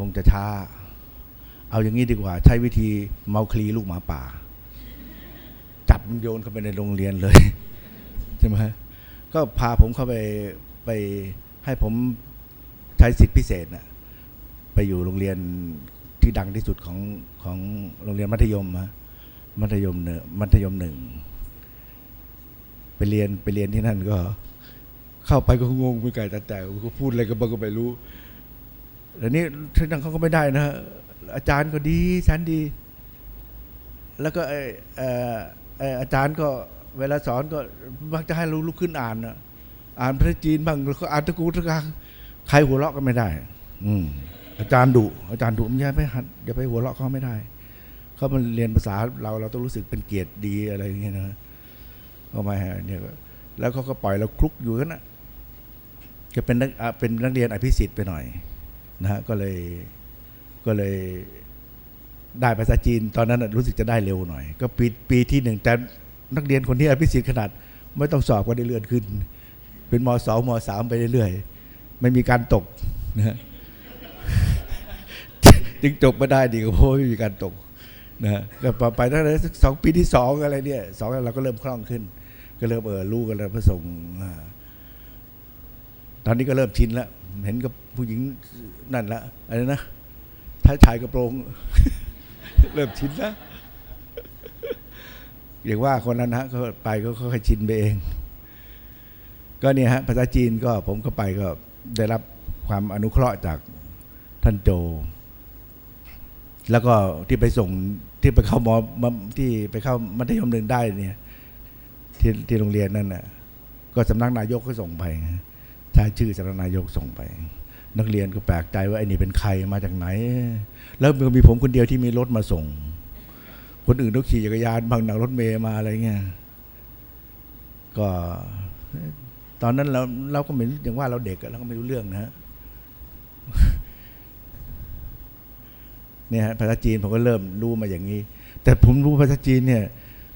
คงจะช้า เอาอย่างนี้ดีกว่า ใช้วิธีเมาคลีลูกหมาป่า จับมันโยนเข้าไปในโรงเรียนเลย ใช่ไหมก็พาผมเข้าไปไปให้ผมใช้สิทธิพิเศษนะไปอยู่โรงเรียนที่ดังที่สุดของของโรงเรียนมัธยมฮะมัธยมเนมัธยมหนึ่งไปเรียนไปเรียนที่นั่นก็ เข้าไปก็งงไปไก่แต่แต่ก็พูดอะไรก็บ้างก็ไม่รู้ แล้วนี่ที่นั่นเขาก็ไม่ได้นะฮะอาจารย์ก็ดีชั้นดี แล้วก็ไอเอ่อเอ่อาจารย์ก็เวลาสอนก็มักจะให้เราลุกขึ้นอ่านนะอ่านพระจีนบ้างแล้วก็อ่านตะกูตะกางใครหัวเราะก็ไม่ได้ อืมอาจารย์ดุอาจารย์ดุมันอย่าไปหัดอย่าไปหัวเราะเขาไม่ได้ เขามันเรียนภาษาเราเราต้องรู้สึกเป็นเกียรติดีอะไรอย่างเงี้ยนะก็มาเนี่ยแล้วเขาก็ปล่อยเราคลุกอยู่กันนะจะเป็นนักเป็นนักเรียนอภิสิทธิ์ไปหน่อย นะฮะก็เลยก็เลยได้ภาษาจีน ตอนนั้นรู้สึกจะได้เร็วหน่อย ก็ปีปีที่หนึ่งแต่นักเรียนคนที่อภิสิทธิ์ขนาด ไม่ต้องสอบก็ได้เลื่อนขึ้น เป็นมสองมสามไปเรื่อยๆไม่มีการตกนะฮะจึงจบมาได้ดีก็เพราะไม่มีการตกนะฮะก็พอไปตั้งแต่สองปีที่สองอะไรเนี่ยสองเราก็เริ่มคล่องขึ้น ก็เริ่มเออรู้กันแล้วพระสงฆ์ตอนนี้ก็เริ่มชินแล้ว เห็นกับผู้หญิงนั่นละอะไรนะท้ายชายกระโปรง เริ่มชินแล้วอย่างว่าคนนั้นนะก็ไปก็ค่อยชินไปเอง ก็เนี่ยฮะภาษาจีนก็ผมก็ไปก็ได้รับความอนุเคราะห์จากท่านโจ แล้วก็ที่ไปส่งที่ไปเข้ามอที่ไปเข้ามัธยมหนึ่งได้เนี่ย ที่ที่โรงเรียนนั่นน่ะ ก็สำนักนายกก็ส่งไป ใช้ชื่อสำนักนายกส่งไป นักเรียนก็แปลกใจว่าไอ้นี่เป็นใครมาจากไหน แล้วมีผมคนเดียวที่มีรถมาส่ง คนอื่นต้องขี่จักรยานบางหนังรถเมย์มาอะไรเงี้ยก็ตอนนั้นเราเราก็ไม่อย่างว่าเราเด็กเราก็ไม่รู้เรื่องนะฮะเนี่ยฮะภาษาจีนผมก็เริ่มรู้มาอย่างนี้ แต่ผมรู้ภาษาจีนเนี่ย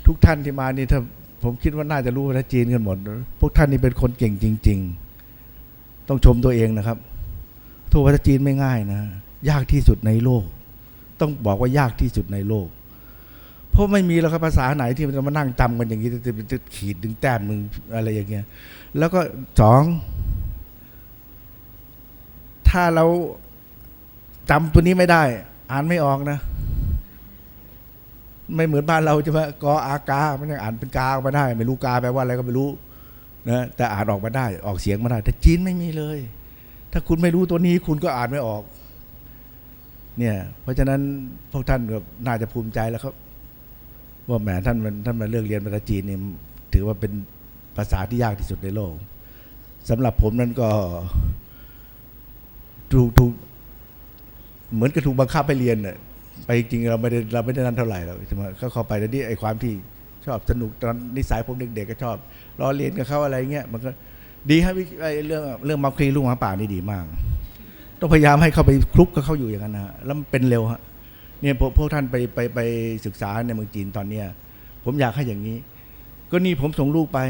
ทุกท่านที่มานี่ถ้าผมคิดว่าน่าจะรู้ภาษาจีนกันหมด พวกท่านนี่เป็นคนเก่งจริง ๆ ต้องชมตัวเองนะครับทูตภาษาจีนไม่ง่ายนะ ยากที่สุดในโลก ต้องบอกว่ายากที่สุดในโลก เพราะไม่มีแล้วครับภาษาไหนที่มันจะมานั่งจำกันอย่างนี้จะจะขีดดึงแต้มมึงอะไรอย่างเงี้ย แล้วก็สอง ถ้าเราจำตัวนี้ไม่ได้ อ่านไม่ออกนะ ไม่เหมือนบ้านเราใช่ไหมกออากา มันยังอ่านเป็นกาออกมาได้ ไม่รู้กาแปลว่าอะไรก็ไม่รู้ นะแต่อ่านออกมาได้ออกเสียงมาได้แต่จีนไม่มีเลย ถ้าคุณไม่รู้ตัวนี้คุณก็อ่านไม่ออก เนี่ย เพราะฉะนั้นพวกท่านก็น่าจะภูมิใจแล้วครับ ว่าแหมท่านมันท่านมาเลือกเรียนภาษาจีนนี่ถือว่าเป็นภาษาที่ยากที่สุดในโลกสำหรับผมนั้นก็ถูกถูกเหมือนกับถูกบังคับไปเรียนน่ะไปจริงเราไม่ได้เราไม่ได้นั่นเท่าไหร่หรอกใช่ไหมเขาเข้าไปแล้วนี่ไอ้ความที่ ชอบสนุกตอนนิสัยผมเด็กๆก็ชอบรอเรียนกับเขาอะไรเงี้ยมันก็ดีครับวิไอ้เรื่องเรื่องมาคลีลูกหมาป่านี่ดีมาก ต้องพยายามให้เขาไปคลุกกับเขาอยู่อย่างนั้นนะฮะแล้วมันเป็นเร็วฮะเนี่ยพวกพวกท่านไปไปไปศึกษาในเมืองจีนตอนเนี้ยผมอยากให้อย่างนี้ ก็นี่ผมส่งลูกไป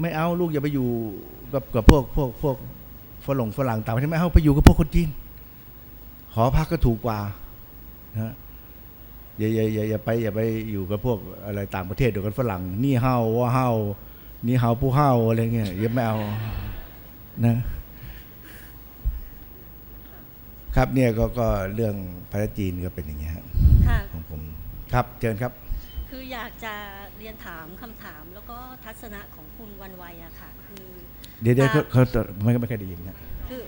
ไม่เอาลูกอย่าไปอยู่กับกับพวกพวกพวกฝรั่งฝรั่งต่างประเทศไม่เอาไปอยู่กับพวกคนจีนหอพักก็ถูกกว่านะฮะ อย่าอย่าอย่าอย่าไปอย่าไปอยู่กับพวกอะไรต่างประเทศเดี๋ยวกันฝรั่ง นี่เฮาว่าเฮานี่เฮาผู้เฮาอะไรเงี้ยอย่าไม่เอานะครับเนี่ยก็ก็เรื่องภาษาจีนก็เป็นอย่างเงี้ยฮะค่ะของผมครับเชิญครับ คืออยากจะเรียนถามคำถามแล้วก็ทัศนะของคุณวันวัยอะค่ะ คือ เดี๋ยวเดี๋ยวครัเขาบเขาไม่ไม่เคยได้ยินนะคือ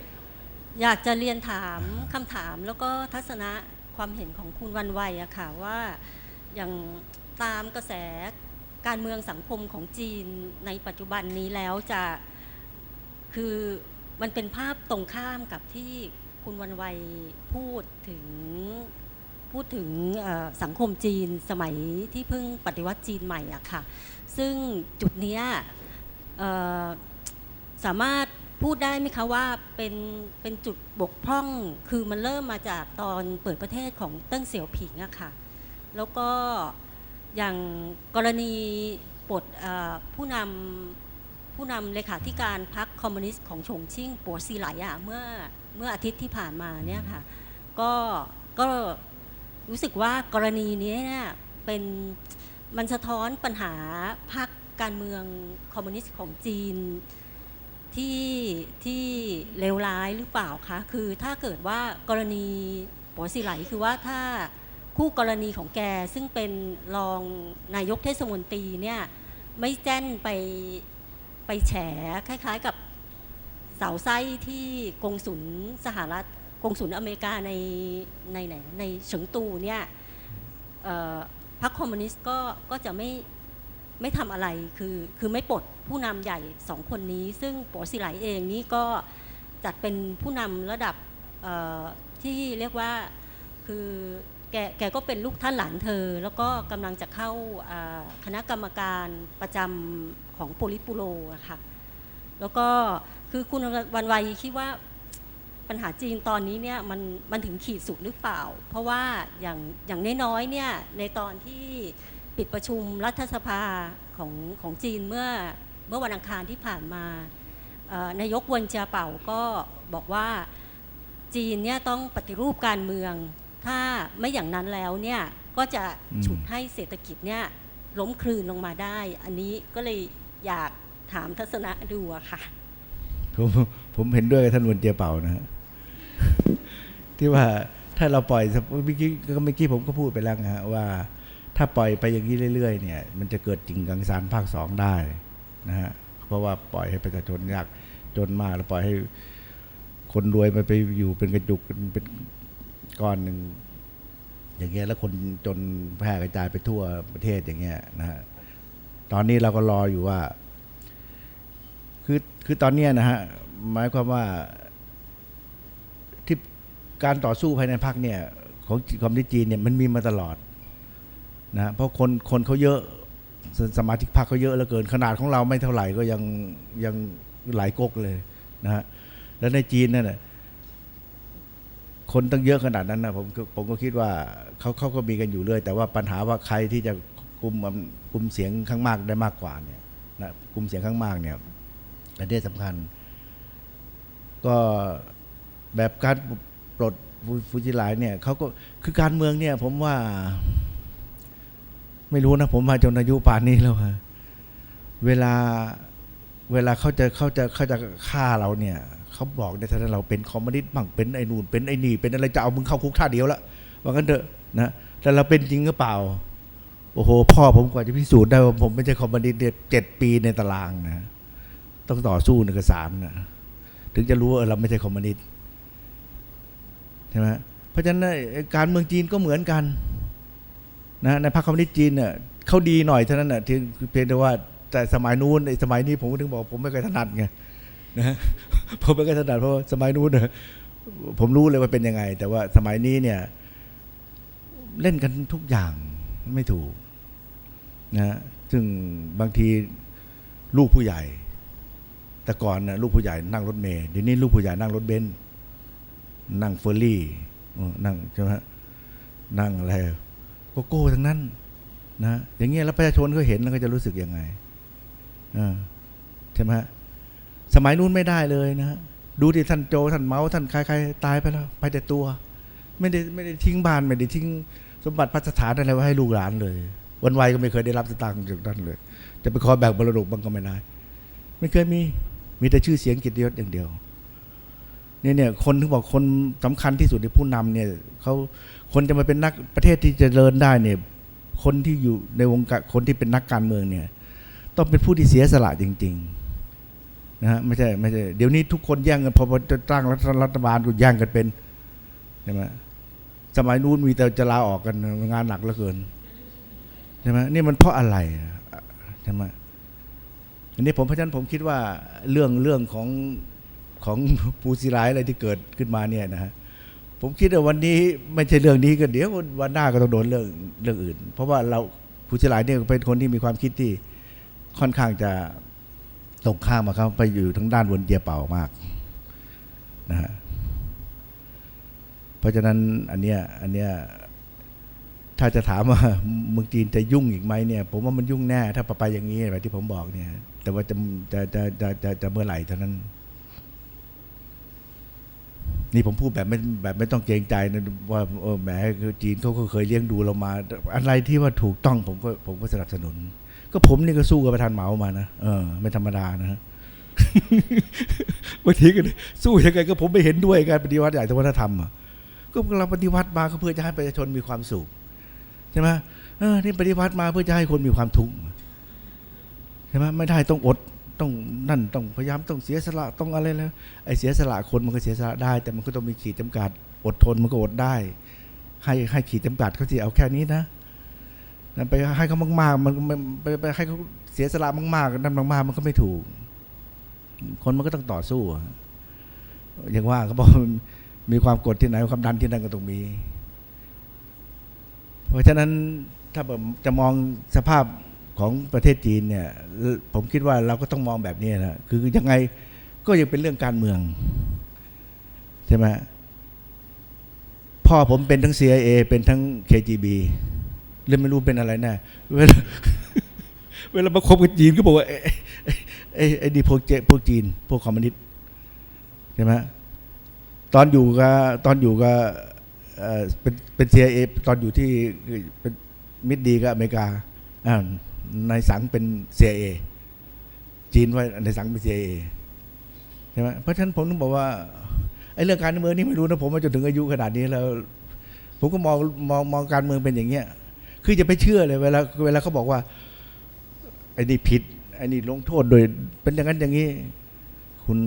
อยากจะเรียนถามคำถามแล้วก็ทัศนะ ความเห็นของคุณวันวัยอะค่ะว่าอย่างตามกระแสการเมืองสังคมของจีนในปัจจุบันนี้แล้วจะคือมันเป็นภาพตรงข้ามกับที่คุณวันวัยพูดถึงพูดถึงสังคมจีนสมัยที่เพิ่งปฏิวัติจีนใหม่อะค่ะ ซึ่งจุดนี้สามารถ พูดได้ไหมคะว่าเป็นเป็นจุดบกพร่อง คือมันเริ่มมาจากตอนเปิดประเทศของเติ้งเสี่ยวผิงอะค่ะ แล้วก็อย่างกรณีปลดผู้นำผู้นำเลขาธิการพรรคคอมมิวนิสต์ของฉงชิ่งปัวซีไหลอะเมื่อเมื่ออาทิตย์ที่ผ่านมาเนี่ยค่ะ ก็ก็รู้สึกว่ากรณีนี้เนี่ยเป็นมันสะท้อนปัญหาพรรคการเมืองคอมมิวนิสต์ของจีน ที่ที่เลวร้ายหรือเปล่าคะคือถ้าเกิดว่ากรณีปอสิไหลคือว่าถ้าคู่กรณีของแกซึ่งเป็นรองนายกเทศมนตรีเนี่ยไม่แจ้นไปไปแฉคล้ายๆกับเสาไส้ที่กงสุลสหรัฐกงสุลอเมริกาในในไหนในเฉิงตูเนี่ยพรรคคอมมิวนิสต์ก็ก็จะไม่ ไม่ทำอะไรคือคือไม่ปลดผู้นำใหญ่สองคนนี้ ซึ่งปัวสิไหลเองนี่ก็จัดเป็นผู้นำระดับที่เรียกว่าคือแกแกก็เป็นลูกท่านหลานเธอ แล้วก็กำลังจะเข้าคณะกรรมการประจำของโปลิปูโรอะค่ะแล้วก็คือคุณวันวัยคิดว่าปัญหาจีนตอนนี้เนี่ยมันมันถึงขีดสุดหรือเปล่า เพราะว่าอย่างอย่างน้อยๆเนี่ยในตอนที่ ปิดประชุมรัฐสภาของของจีนเมื่อเมื่อวันอังคารที่ผ่านมานายกวนเจียเป่าก็บอกว่าจีนเนี่ยต้องปฏิรูปการเมือง ถ้าไม่อย่างนั้นแล้วเนี่ยก็จะฉุดให้เศรษฐกิจเนี่ยล้มคลืนลงมาได้ อันนี้ก็เลยอยากถามทัศนะดูอะค่ะผมผมเห็นด้วยกับท่านวนเจียเป่านะฮะที่ว่าถ้าเราปล่อยเมื่อกี้ก็เมื่อกี้ผมก็พูดไปแล้วนะฮะว่า ถ้าปล่อยไปอย่างนี้เรื่อยๆเนี่ยมันจะเกิดจริงกังสารภาคสองได้นะฮะเพราะว่าปล่อยให้ประชาชนยากจนมากแล้วปล่อยให้คนรวยมันไปอยู่เป็นกระจุกเป็นก้อนหนึ่งอย่างเงี้ยแล้วคนจนแพร่กระจายไปทั่วประเทศอย่างเงี้ยนะฮะตอนนี้เราก็รออยู่ว่า คือคือตอนเนี้ยนะฮะหมายความว่าที่การต่อสู้ภายในพรรคเนี่ย ของคอมมิวนิสต์จีนเนี่ยมันมีมาตลอด นะเพราะคนคนเขาเยอะสสมาชิกพรรคเขาเยอะเหลือเกินขนาดของเราไม่เท่าไหร่ก็ยังยังหลายก๊กเลยนะฮะแล้วในจีนนั่นนะคนตั้งเยอะขนาดนั้นนะผมก็ผมก็คิดว่าเขาเขาก็มีกันอยู่เรื่อย แต่ว่าปัญหาว่าใครที่จะคุมอำคุมเสียงข้างมากได้มากกว่าเนี่ยนะคุมเสียงข้างมากเนี่ยประเด็นสำคัญ ก็แบบการปลดฟูฟูจิไลเนี่ยเขาก็คือการเมืองเนี่ย ผมว่า ไม่รู้นะผมมาจนอายุป่านนี้แล้วฮะเวลาเวลาเขาจะเขาจะเขาจะฆ่าเราเนี่ยเขาบอกในฐานะเราเป็นคอมมิวนิสต์บ้างเป็นไอ้นู่นเป็นไอ้นี่เป็นอะไรจะเอามึงเข้าคุกท่าเดียวละว่างั้นเถอะนะแต่เราเป็นจริงหรือเปล่า โอ้โห พ่อผมกว่าจะพิสูจน์ได้ว่าผมไม่ใช่คอมมิวนิสต์เนี่ยเจ็ดปีในตารางนะต้องต่อสู้ในเอกสารนะถึงจะรู้ว่าเราไม่ใช่คอมมิวนิสต์ใช่ไหมเพราะฉะนั้นการเมืองจีนก็เหมือนกัน นะในพรรคคอมมิวนิสต์จีนเนี่ยเขาดีหน่อยเท่านั้นนะที่เพียงแต่ว่าแต่สมัยนู้นไอ้สมัยนี้ผมก็ถึงบอกผมไม่เคยถนัดไงนะผมไม่เคยถนัดเพราะสมัยนู้นเนี่ยผมรู้เลยว่าเป็นยังไง แต่ว่าสมัยนี้เนี่ย เล่นกันทุกอย่างไม่ถูกนะซึ่งบางทีลูกผู้ใหญ่ แต่ก่อนนะลูกผู้ใหญ่นั่งรถเมล์เดี๋ยวนี้ลูกผู้ใหญ่นั่งรถเบนซ์นั่งเฟอร์รี่นั่งใช่ไหมนั่งอะไร โกโก้ทั้งนั้นนะอย่างเงี้ยแล้วประชาชนก็เห็นแล้วก็จะรู้สึกยังไงอ่าใช่ไหมฮะสมัยนู้นไม่ได้เลยนะฮะดูที่ท่านโจท่านเมาท่านใครๆตายไปแล้วไปแต่ตัว ไม่ได้ไม่ได้ทิ้งบ้านไม่ได้ทิ้งสมบัติพัฒฐานอะไรไว้ให้ลูกหลานเลย วันวัยก็ไม่เคยได้รับสตางค์จากท่านเลย จะไปขอแบ่งมรดกบ้างก็ไม่ได้ ไม่เคยมีมีแต่ชื่อเสียงกิตยศอย่างเดียว เนี่ยเนี่ยคนถึงบอกคนสำคัญที่สุดในผู้นำเนี่ยเขาคนจะมาเป็นนักประเทศที่จเจริญได้เนี่ยคนที่อยู่ในวงการคนที่เป็นนักการเมืองเนี่ยต้องเป็นผู้ที่เสียสละจริงๆนะฮะไม่ใช่ไม่ใช่เดี๋ยวนี้ทุกคนแย่งกันพอพอจะตั้งรัฐรัฐบาลก็แย่งกันเป็นใช่ไหมสมัยนู้นมีแต่จะลาออกกันงานหนักเหลือเกินใช่ไหมนี่มันเพราะอะไรใช่ไหมอันนี้ผมเพราะฉะนั้นผมคิดว่าเรื่องเรื่องของ ของปูซิไลอะไรที่เกิดขึ้นมาเนี่ยนะฮะผมคิดว่าวันนี้ไม่ใช่เรื่องนี้ก็เดี๋ยววันหน้าก็ต้องโดนเรื่องเรื่องอื่น เพราะว่าเราปูซิไลเนี่ยเป็นคนที่มีความคิดที่ค่อนข้างจะตรงข้ามมาครับไปอยู่ทั้งด้านวนเจียเป่ามากนะฮะเพราะฉะนั้นอันเนี้ยอันเนี้ยถ้าจะถามว่าเมืองจีนจะยุ่งอีกไหมเนี่ย ผมว่ามันยุ่งแน่ถ้าไปอย่างนี้แบบที่ผมบอกเนี่ย แต่ว่าจะจะจะจะจะจะเมื่อไหร่เท่านั้น นี่ผมพูดแบบไม่แบบไม่ต้องเกรงใจนะว่าเออแหมคือจีนเขาก็เคยเลี้ยงดูเรามา อะไรที่ว่าถูกต้องผมก็ผมก็สนับสนุน ก็ผมนี่ก็สู้กับประธานเหมามานะเออไม่ธรรมดานะฮะบางทีก็สู้ยังไงก็ผมไม่เห็นด้วยการปฏิวัติอย่างวัฒนธรรมอะก็เราปฏิวัติมาก็เพื่อจะให้ประชาชนมีความสุขใช่ไหมเออนี่ปฏิวัติมาเพื่อจะให้คนมีความทุกข์ใช่ไหมไม่ได้ต้องอด ต้องนั่นต้องพยายามต้องเสียสละต้องอะไรแล้วไอ้เสียสละคนมันก็เสียสละได้ แต่มันก็ต้องมีขีดจำกัด อดทนมันก็อดได้ ให้ให้ขีดจำกัดเขาสิเอาแค่นี้นะนะไปให้เขามากๆ มันไปไปให้เขาเสียสละมากๆนั่นมากๆมันก็ไม่ถูก คนมันก็ต้องต่อสู้อย่างว่าเขาบอกมีความกดที่ไหนความดันที่นั่นก็ต้องมี เพราะฉะนั้นถ้าผมจะมองสภาพ ของประเทศจีนเนี่ยผมคิดว่าเราก็ต้องมองแบบนี้นะคือยังไงก็ยังเป็นเรื่องการเมือง ใช่ไหมพ่อผมเป็นทั้ง CIA เป็นทั้ง KGB เรื่องไม่รู้เป็นอะไรแน่เวลาเวลามาคบกับจีนก็บอกว่าเอ้ไอ้ไอ้นี่พวกเจพวกจีน พวกคอมมิวนิสต์ใช่ไหมตอนอยู่กับตอนอยู่กับเออเป็นเป็น CIA ตอนอยู่ที่เป็นมิตรดีกับอเมริกาอ่า ในสังเป็น CIA จีนไว้ในสังเป็น CIA ใช่ไหมเพราะฉะนั้นผมต้องบอกว่าไอ้เรื่องการเมืองนี่ไม่รู้นะผมมาจนถึงอายุขนาดนี้แล้ว ผมก็มองมองมองการเมืองเป็นอย่างเงี้ย คือจะไปเชื่อเลยเวลาเวลาเขาบอกว่าไอ้นี่ผิดไอ้นี่ลงโทษโดย เป็นอย่างนั้นอย่างนี้ คุณ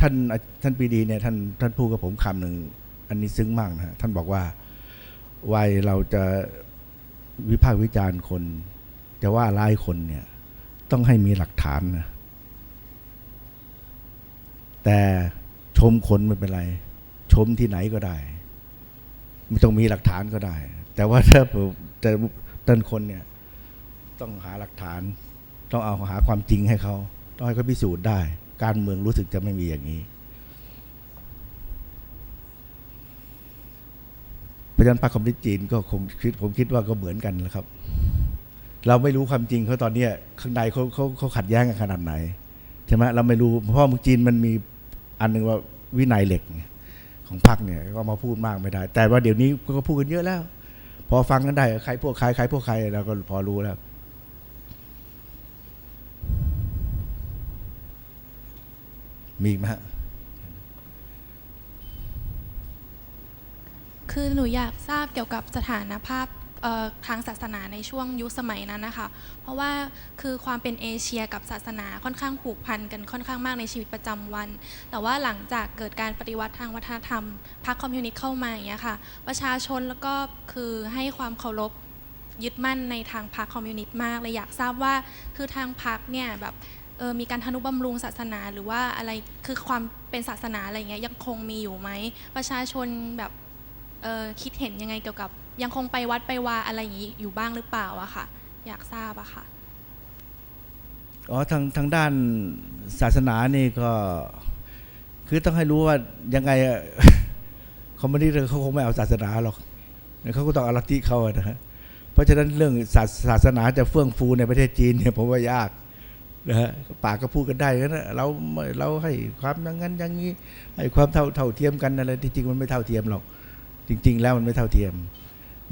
ท่านท่านปีดีเนี่ยท่านท่านพูดกับผมคำหนึ่งอันนี้ซึ้งมากนะฮะท่านบอกว่าวัยเราจะวิพากษ์วิจารณ์คน จะว่าร้ายคนเนี่ยต้องให้มีหลักฐานนะแต่ชมคนไม่เป็นไร ชมที่ไหนก็ได้ ไม่ต้องมีหลักฐานก็ได้ แต่ว่าถ้าผมแต่ต้นคนเนี่ยต้องหาหลักฐาน ต้องเอาหาความจริงให้เขาต้องให้เขาพิสูจน์ได้ การเมืองรู้สึกจะไม่มีอย่างนี้เพราะฉะนั้นพรรคคอมมิวนิสต์จีนก็คงคิดผมคิดว่าก็เหมือนกันนะครับ เราไม่รู้ความจริงเขาตอนเนี้ยข้างในเขาเขาเขาขัดแย้งกันขนาดไหนใช่ไหมเราไม่รู้เพราะว่าเมืองจีนมันมีอันหนึ่งว่าวินัยเหล็กของพรรคเนี่ยก็มาพูดมากไม่ได้ แต่ว่าเดี๋ยวนี้ก็พูดกันเยอะแล้ว พอฟังกันได้ใครพวกใครใครพวกใครเราก็พอรู้แล้วมีไหมฮะคือหนูอยากทราบเกี่ยวกับสถานภาพ ทางศาสนาในช่วงยุคสมัยนั้นนะคะ เพราะว่าคือความเป็นเอเชียกับศาสนาค่อนข้างผูกพันกันค่อนข้างมากในชีวิตประจำวัน แต่ว่าหลังจากเกิดการปฏิวัติทางวัฒนธรรมพรรคคอมมิวนิสต์เข้ามาอย่างเงี้ยค่ะ ประชาชนแล้วก็คือให้ความเคารพยึดมั่นในทางพรรคคอมมิวนิสต์มากเลยอยากทราบว่าคือทางพรรคเนี่ยแบบเออมีการทนุบำรุงศาสนาหรือว่าอะไรคือความเป็นศาสนาอะไรเงี้ยยังคงมีอยู่ไหมประชาชนแบบเออคิดเห็นยังไงเกี่ยวกับ ยังคงไปวัดไปวาอะไรอย่างนี้อยู่บ้างหรือเปล่าอะค่ะ อยากทราบอะค่ะอ๋อทางทางด้านศาสนานี่ก็ คือต้องให้รู้ว่ายังไงคอมมิวนิสต์เขาคงไม่เอาศาสนาหรอกเขาก็ต้องเอาลัทธิเขาอะนะฮะเพราะฉะนั้นเรื่องศาสศาสนาจะเฟื่องฟูในประเทศจีนเนี่ยผมว่ายากนะฮะปากก็พูดกันได้นะเราเราให้ความอย่างนั้นอย่างนี้ให้ความเท่าเท่าเทียมกันอะไรที่จริงมันไม่เท่าเทียมหรอกจริง ๆ แล้วมันไม่เท่าเทียม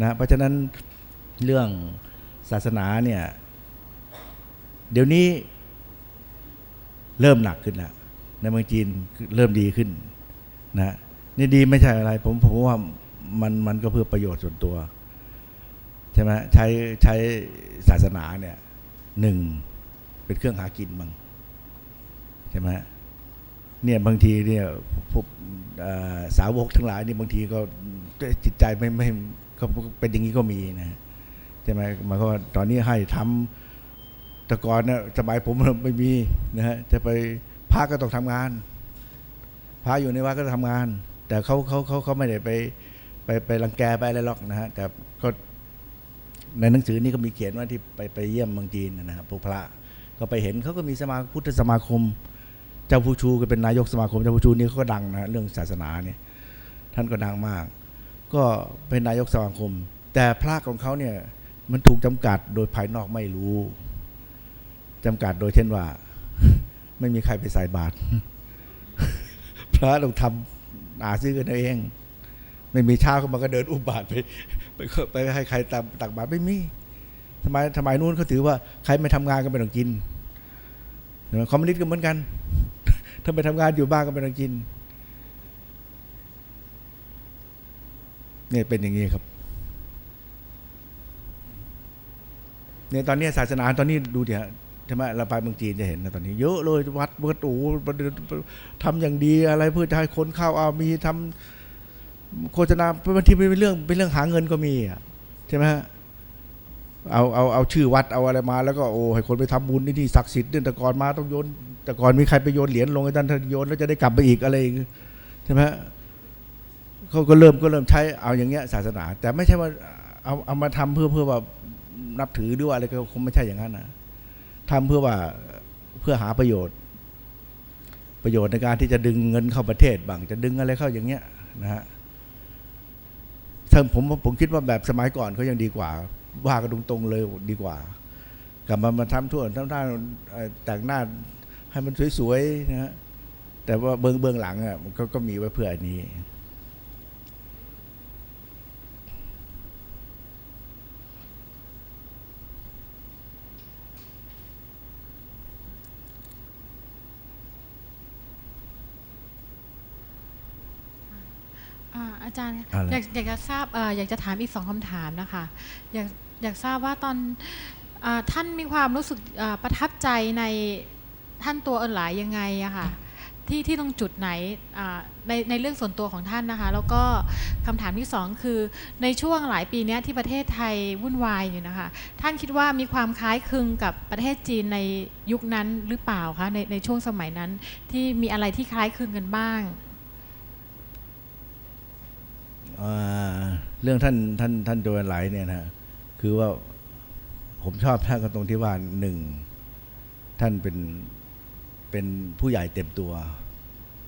นะเพราะฉะนั้นเรื่องศาสนาเนี่ย เดี๋ยวนี้เริ่มหนักขึ้นแล้วในเมืองจีนเริ่มดีขึ้นนะนี่ดีไม่ใช่อะไร ผมผมว่ามันมันก็เพื่อประโยชน์ส่วนตัว ใช่ไหมใช้ใช้ศาสนาเนี่ยหนึ่งเป็นเครื่องหากินมั้งใช่ไหมเนี่ยบางทีเนี่ยพวกสาวกทั้งหลายนี่บางทีก็จิตใจไม่ไม่ ก็เป็นอย่างนี้ก็มีนะใช่ไหมหมายความว่าตอนนี้ให้ทำแต่ก่อนนี่ยสมัยผมไม่มีนะฮะจะไปพระก็ต้องทำงาน พระอยู่ในวัดก็ต้องทำงาน แต่เขาเขาเขาเขาไม่ได้ไปไปไปรังแกไปอะไรหรอกนะฮะแต่ก็ในหนังสือนี่ก็มีเขียนว่าที่ไปไปเยี่ยมเมืองจีนนะครับพวกพระก็ไปเห็นเขาก็มีสมาพุทธสมาคม เจ้าผู้ชูก็เป็นนายกสมาคมเจ้าผู้ชูนี่เขาก็ดังนะเรื่องศาสนาเนี่ยท่านก็ดังมาก ก็เป็นนายกสมาคม แต่พระของเขาเนี่ยมันถูกจำกัดโดยภายนอกไม่รู้จำกัดโดยเช่นว่า ไม่มีใครไปใส่บาตรพระต้องทหาซื้อกันเอง ไม่มีเช้าก็มาก็เดินอุบาทไปไปไปให้ใครตามตักบาตรไม่มีทำไมทำไมนู้นเขาถือว่าใครไม่ทำงานก็ไม่ต้องกินคอมมิวนิสต์ก็เหมือนกัน ถ้าไปทำงานอยู่บ้านก็ไม่ต้องกิน เนี่ยเป็นอย่างนี้ครับเนี่ยตอนนี้ศาสนาตอนนี้ดูเดี๋ยวใช่ไหมเราไปเมืองจีนจะเห็นนะตอนนี้เยอะเลยวัดวัดโอ้ทำอย่างดีอะไรเพื่อจะให้คนเข้าเอามีทำโฆษณาบางทีเป็นเรื่องเป็นเรื่องหาเงินก็มีอะใช่ไหมฮะเอาเอาเอาชื่อวัดเอาอะไรมาแล้วก็โอ้ให้คนไปทำบุญนี่ที่ศักดิ์สิทธิ์เนี่ยแต่ก่อนมาต้องโยนแต่ก่อนมีใครไปโยนเหรียญลงให้ท่านท่านโยนแล้วจะได้กลับไปอีกอะไรใช่ไหม เขาก็เริ่มก็เริ่มใช้เอาอย่างเงี้ยศาสนา แต่ไม่ใช่ว่าเอาเอามาทำเพื่อเพื่อว่านับถือหรือว่าอะไรก็คงไม่ใช่อย่างนั้นนะทำเพื่อว่าเพื่อหาประโยชน์ ประโยชน์ในการที่จะดึงเงินเข้าประเทศบ้างจะดึงอะไรเข้าอย่างเงี้ยนะฮะถ้าผมผมคิดว่าแบบสมัยก่อนเขายังดีกว่า ว่ากันตรงๆเลยดีกว่า กลับมามาทำทั่วทำท่าเอ่อแต่งหน้าให้มันสวยๆนะฮะแต่ว่าเบื้องเบื้องหลังอะมันก็ก็มีไว้เพื่ออันนี้ อ่าอาจารย์อะไรอยากอยากจะทราบเอ่ออยากจะถามอีกสองคำถามนะคะ อยากอยากทราบว่าตอนอาท่านมีความรู้สึกอ่าประทับใจในท่านตัวเอินหลายยังไงอะค่ะที่ที่ตรงจุดไหนอ่าในในเรื่องส่วนตัวของท่านนะคะ แล้วก็คำถามที่สองคือในช่วงหลายปีเนี้ยที่ประเทศไทยวุ่นวายอยู่นะคะ ท่านคิดว่ามีความคล้ายคลึงกับประเทศจีนในยุคนั้นหรือเปล่าคะในในช่วงสมัยนั้นที่มีอะไรที่คล้ายคลึงกันบ้างอ่า เรื่องท่านท่านท่านโจรไหลเนี่ยนะคือว่าผมชอบท่านก็ตรงที่ว่าหนึ่งท่านเป็นเป็นผู้ใหญ่เต็มตัว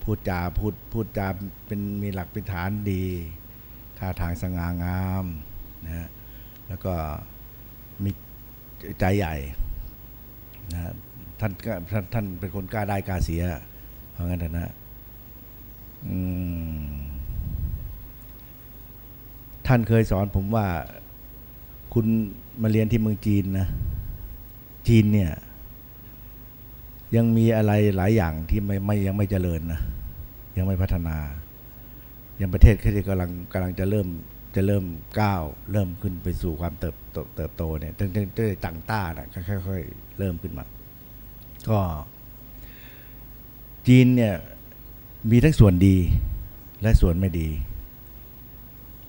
พูดจาพูดพูดจาเป็นมีหลักเป็นฐานดีท่าทางสง่างามนะฮะแล้วก็มีใจใหญ่นะฮะท่านก็ท่านท่านเป็นคนกล้าได้กล้าเสียเพราะงั้นเถอะนะอืม ท่านเคยสอนผมว่าคุณมาเรียนที่เมืองจีนนะ จีนเนี่ย ยังมีอะไรหลายอย่างที่ไม่ไม่ยังไม่เจริญนะ ยังไม่พัฒนา ยังประเทศที่กำลังกำลังจะเริ่มจะเริ่มก้าวเริ่มขึ้นไปสู่ความเติบโตเติบโตเนี่ยตั้งแต่ตั้งแต่ต่างต้านะค่อยๆเริ่มขึ้นมา ก็ จีนเนี่ยมีทั้งส่วนดีและส่วนไม่ดี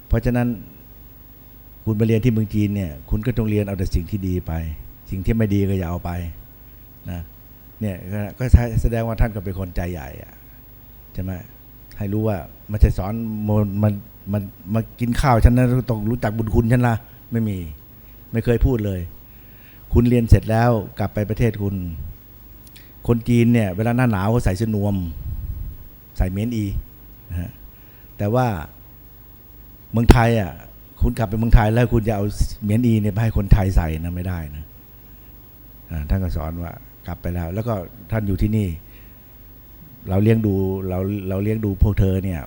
เพราะฉะนั้นคุณไปเรียนที่เมืองจีนเนี่ย คุณก็ต้องเรียนเอาแต่สิ่งที่ดีไป สิ่งที่ไม่ดีก็อย่าเอาไปนะเนี่ยก็แสดงว่าท่านก็เป็นคนใจใหญ่อะใช่ไหมให้รู้ว่าม่ใช่สอนมันมันมันมากินข้าวฉันนะต้องรู้จักบุญคุณฉันละไม่มี ไม่เคยพูดเลย คุณเรียนเสร็จแล้วกลับไปประเทศคุณ คนจีนเนี่ยเวลาหน้าหนาวเขาใส่เสื้อนวม ใส่เมนอีนะฮะแต่ว่า มืองไทยอะคุณกลับไปเมืองไทยแล้วคุณจะเอาเหมียนอีเนี่ยไปให้คนไทยใส่นะไม่ได้นะท่านก็สอนว่ากลับไปแล้ว แล้วก็ท่านอยู่ที่นี่ เราเลี้ยงดูเราเราเลี้ยงดูพวกเธอเนี่ย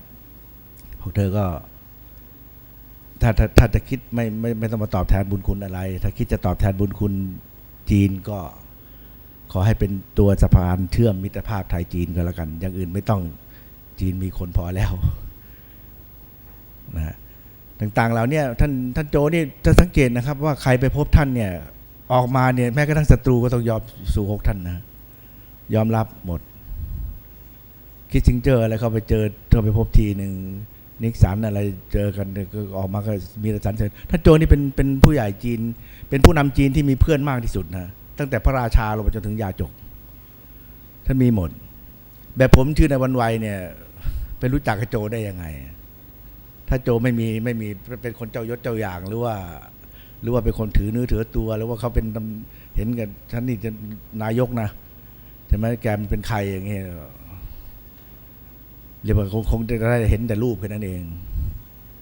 พวกเธอก็ ถ้าถ้าถ้าจะคิดไม่ไม่ไม่ต้องมาตอบแทนบุญคุณอะไร ถ้าคิดจะตอบแทนบุญคุณจีนก็ขอให้เป็นตัวสะพานเชื่อมมิตรภาพไทยจีนก็แล้วกัน อย่างอื่นไม่ต้องจีนมีคนพอแล้วนะฮะ ต่างๆเหล่าเนี้ท่านท่านโจนี่จะสังเกตนะครับ ว่าใครไปพบท่านเนี่ยออกมาเนี่ยแม้กระทั่งศัตรูก็ต้องยอมสู่หกท่านนะ ยอมรับหมด คิดซิงเจอร์อะไรเขาไปเจอเขาไปพบทีหนึ่งนิกสันอะไรเจอกันก็ออกมาก็มีแต่สรรเสริญท่านโจนี่เป็นเป็นผู้ใหญ่จีน เป็นผู้นำจีนที่มีเพื่อนมากที่สุดนะตั้งแต่พระราชาลงไปจนถึงยาจก ท่านมีหมด แบบผมชื่อในวันวัยเนี่ยไปรู้จักกับโจได้ยังไง ถ้าโจไม่มีไม่มีเป็นคนเจ้ายศเจ้าอย่างหรือว่า หรือว่าเป็นคนถือเนื้อถือตัวหรือว่าเขาเป็นเห็นกันท่านนี่จะนายกนะใช่ไหมแกมันเป็นใครอย่างเงี้ยเรียกว่าคงคงจะได้เห็นแต่รูปแค่นั้นเอง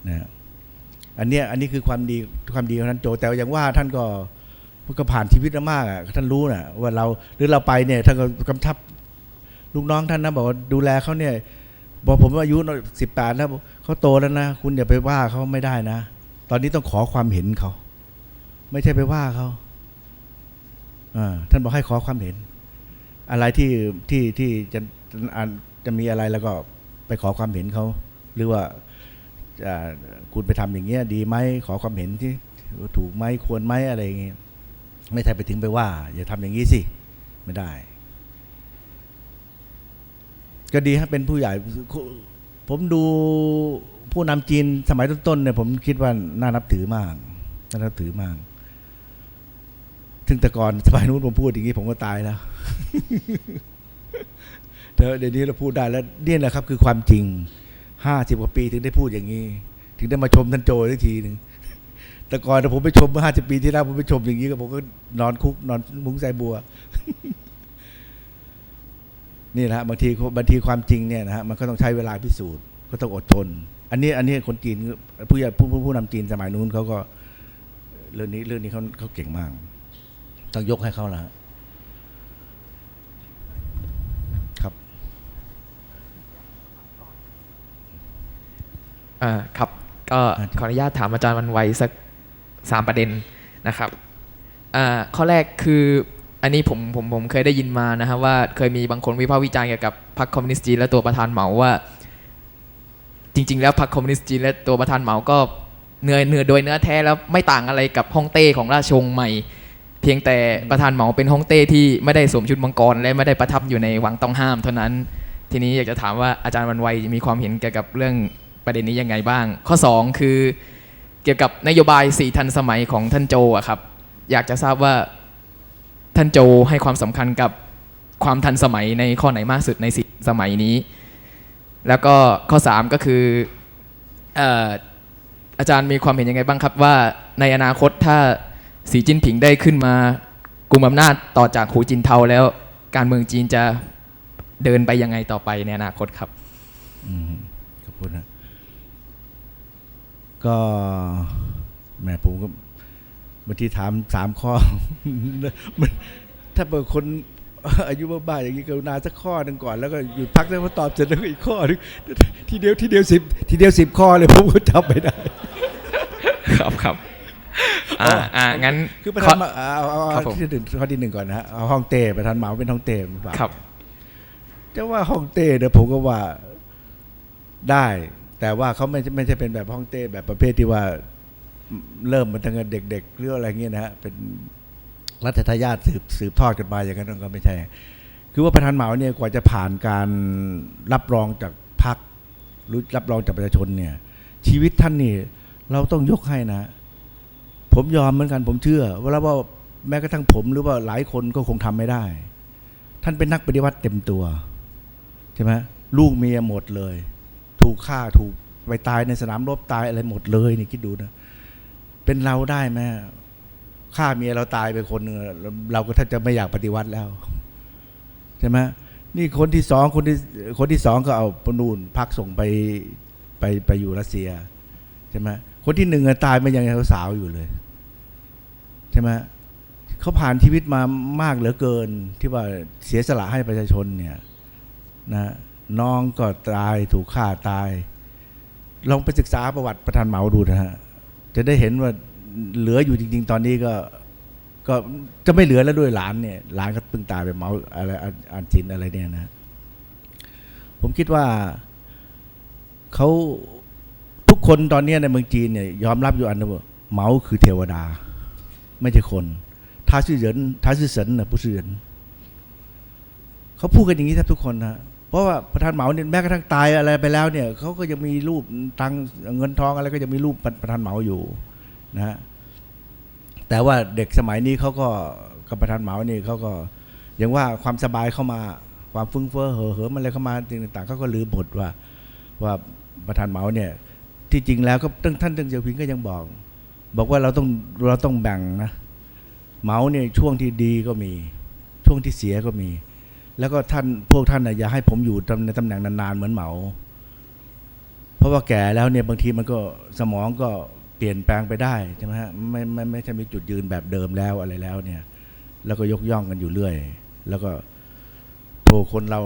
นะฮะอันเนี้ยอันนี้คือความดีความดีของท่านโจ แต่อย่างว่าท่านก็ก็ผ่านชีวิตมามากอะท่านรู้นะว่าเราหรือเราไปเนี่ยท่านก็กำชับลูกน้องท่านนะบอกว่าดูแลเขาเนี่ย บอกผมอายุสิบแปดแล้วเขาโตแล้วนะ คุณอย่าไปว่าเขาไม่ได้นะ ตอนนี้ต้องขอความเห็นเขา ไม่ใช่ไปว่าเขาท่านบอกให้ขอความเห็น อะไรที่ที่ที่จะจะมีอะไรแล้วก็ไปขอความเห็นเขา หรือว่าคุณไปทำอย่างเงี้ย ดีไหมขอความเห็นที่ถูกไหมควรไหมอะไรอย่างเงี้ยไม่ใช่ไปถึงไปว่า อย่าทำอย่างนี้สิ ไม่ได้ ก็ดีฮะเป็นผู้ใหญ่ ผมดูผู้นำจีนสมัยต้นๆเนี่ยผมคิดว่าน่านับถือมากน่านับถือมากถึงแต่ก่อนสมัยนู้นผมพูดอย่างนี้ผมก็ตายแล้วแต่เดี๋ยวนี้เราพูดได้แล้วเนี่ยแหละครับ คือความจริงห้าสิบกว่าปีถึงได้พูดอย่างนี้ ถึงได้มาชมท่านโจได้ทีหนึ่งแต่ก่อนถ้าผมไปชมเมื่อห้าสิบปีที่แล้วผมไปชมอย่างนี้ก็ผมก็นอนคุกนอนมุ้งใส่บัว นี่นะฮะบางทีบางทีความจริงเนี่ยนะฮะมันก็ต้องใช้เวลาพิสูจน์ก็ต้องอดทน อันนี้อันนี้คนจีนผู้ใหญ่ผู้ผู้ผู้นำจีนสมัยนู้นเขาก็เรื่องนี้เรื่องนี้เขาเขาเก่งมาก ต้องยกให้เขาละครับอ่าครับก็อ่าขออนุญาตถามอาจารย์วันไวสักสามประเด็นนะครับอ่าข้อแรกคือ อันนี้ผมผมผมเคยได้ยินมานะฮะว่าเคยมีบางคนวิพากษ์วิจารณ์เกี่ยวกับพรรคคอมมิวนิสต์จีนและตัวประธานเหมาว่า จริง ๆ แล้วพรรคคอมมิวนิสต์จีนและตัวประธานเหมาก็เนื้อเนื้อโดยเนื้อแท้แล้วไม่ต่างอะไรกับฮ่องเต้ของราชวงศ์ใหม่ เพียงแต่ประธานเหมาเป็นฮ่องเต้ที่ไม่ได้สวมชุดมังกรและไม่ได้ประทับอยู่ในวังต้องห้ามเท่านั้น ทีนี้อยากจะถามว่าอาจารย์วันไวมีความเห็นเกี่ยวกับเรื่องประเด็นนี้ยังไงบ้าง ข้อ 2 คือ เกี่ยวกับนโยบายสี่ทันสมัยของท่านโจอะครับ อยากจะทราบว่า ท่านโจให้ความสำคัญกับความทันสมัยในข้อไหนมากสุดในสี่สมัยนี้ แล้วก็ข้อ 3 ก็คือออาจารย์มีความเห็นยังไงบ้างครับว่าในอนาคตถ้าสีจิ้นผิงได้ขึ้นมากุมอำนาจต่อจากหูจินเทาแล้วการเมืองจีนจะเดินไปยังไงต่อไปในอนาคตครับอืมขอบคุณนะก็แม่ผมก็ บางทีถามสามข้อมันถ้าเป็นคนอายุบ้าๆอย่างนี้กรุณาสักข้อหนึ่งก่อนแล้วก็หยุดพักแล้วมาตอบเสร็จแล้วก็อีกข้อหนึงทีเดียวทีเดียวสิบทีเดียวสิบข้อเลยผมก็จำไม่ได้ ครับครับอ่าอ่างั้นคือประข้ธานมาเอาเอาครัเอาบผมที่หนึ่งข้อที่หนึ่งก่อนนะฮะเอาห้องเต้ประธานเหมาเป็นห้องเต้หรือเปล่าครับจะว่าห้องเต้เนี่ยผมก็ว่าได้ แต่ว่าเขาไม่ใช่ไม่ใช่เป็นแบบห้องเต้แบบประเภทที่ว่า เริ่มมาตั้งแต่เด็ก ๆ หรืออะไรเงี้ยนะฮะเป็นรัชทายาทสืบสืบทอดกันมาอย่างนั้นก็ไม่ใช่ คือว่าประธานเหมาเนี่ยกว่าจะผ่านการรับรองจากพรรคหรือรับรองจากประชาชนเนี่ย ชีวิตท่านนี่เราต้องยกให้นะ ผมยอมเหมือนกันผมเชื่อว่าแล้วว่าแม้กระทั่งผมหรือว่าหลายคนก็คงทำไม่ได้ ท่านเป็นนักปฏิวัติเต็มตัวใช่ไหมลูกเมียหมดเลย ถูกฆ่าถูกไปตายในสนามรบตายอะไรหมดเลยนี่คิดดูนะ เป็นเราได้ไหมฆ่าเมียเราตายไปคนหนึ่งเราก็ถ้าจะไม่อยากปฏิวัติแล้วใช่ไหมนี่คนที่สองคนที่คนที่สองก็เอาปนูนพักส่งไปไปไปอยู่รัสเซียใช่ไหมคนที่หนึ่งตายมายังสาวอยู่เลยใช่ไหมเขาผ่านชีวิตมามากเหลือเกิน ที่ว่าเสียสละให้ประชาชนเนี่ยนะน้องก็ตายถูกฆ่าตาย ลองไปศึกษาประวัติประธานเหมาดูนะฮะ จะได้เห็นว่าเหลืออยู่จริง ๆ ตอนนี้ก็ก็จะไม่เหลือแล้วด้วยหลานเนี่ยหลานก็เพิ่งตายไปเหมาอะไรอ่านจินอะไรเนี่ยนะ ผมคิดว่าเขาทุกคนตอนนี้ในเมืองจีนเนี่ยยอมรับอยู่อันนึงว่าเหมาคือเทวดา ไม่ใช่คนท้าชื่อเหรินท้าชื่อเสินนะผู้ชื่อเหรินเขาพูดกันอย่างนี้แทบทุกคนนะ เพราะว่าประธานเหมาเนี่ยแม้กระทั่งตายอะไรไปแล้วเนี่ยเขาก็ยังมีรูปตังเงินทองอะไรก็ยังมีรูปประธานเหมาอยู่นะฮะแต่ว่าเด็กสมัยนี้เขาก็กับประธานเหมานี่เขาก็อย่างว่าความสบายเข้ามาความฟุ้งเฟ้อเหอเหิมอะไรเข้ามาต่างๆเขาก็ลืมบทว่าว่าประธานเหมาเนี่ยที่จริงแล้วก็ตั้งท่านเติ้งเจียวพิงก็ยังบอก บอกว่าเราต้องเราต้องแบ่งนะเหมาเนี่ยช่วงที่ดีก็มี ช่วงที่เสียก็มี แล้วก็ท่านพวกท่านนะอย่าให้ผมอยู่ตำในตำแหน่งนานๆเหมือนเหมา เพราะว่าแก่แล้วเนี่ยบางทีมันก็สมองก็เปลี่ยนแปลงไปได้ใช่ไหมฮะไม่ไม่ไม่ใช่มีจุดยืนแบบเดิมแล้วอะไรแล้วเนี่ย แล้วก็ยกย่องกันอยู่เรื่อย แล้วก็โทคนเรา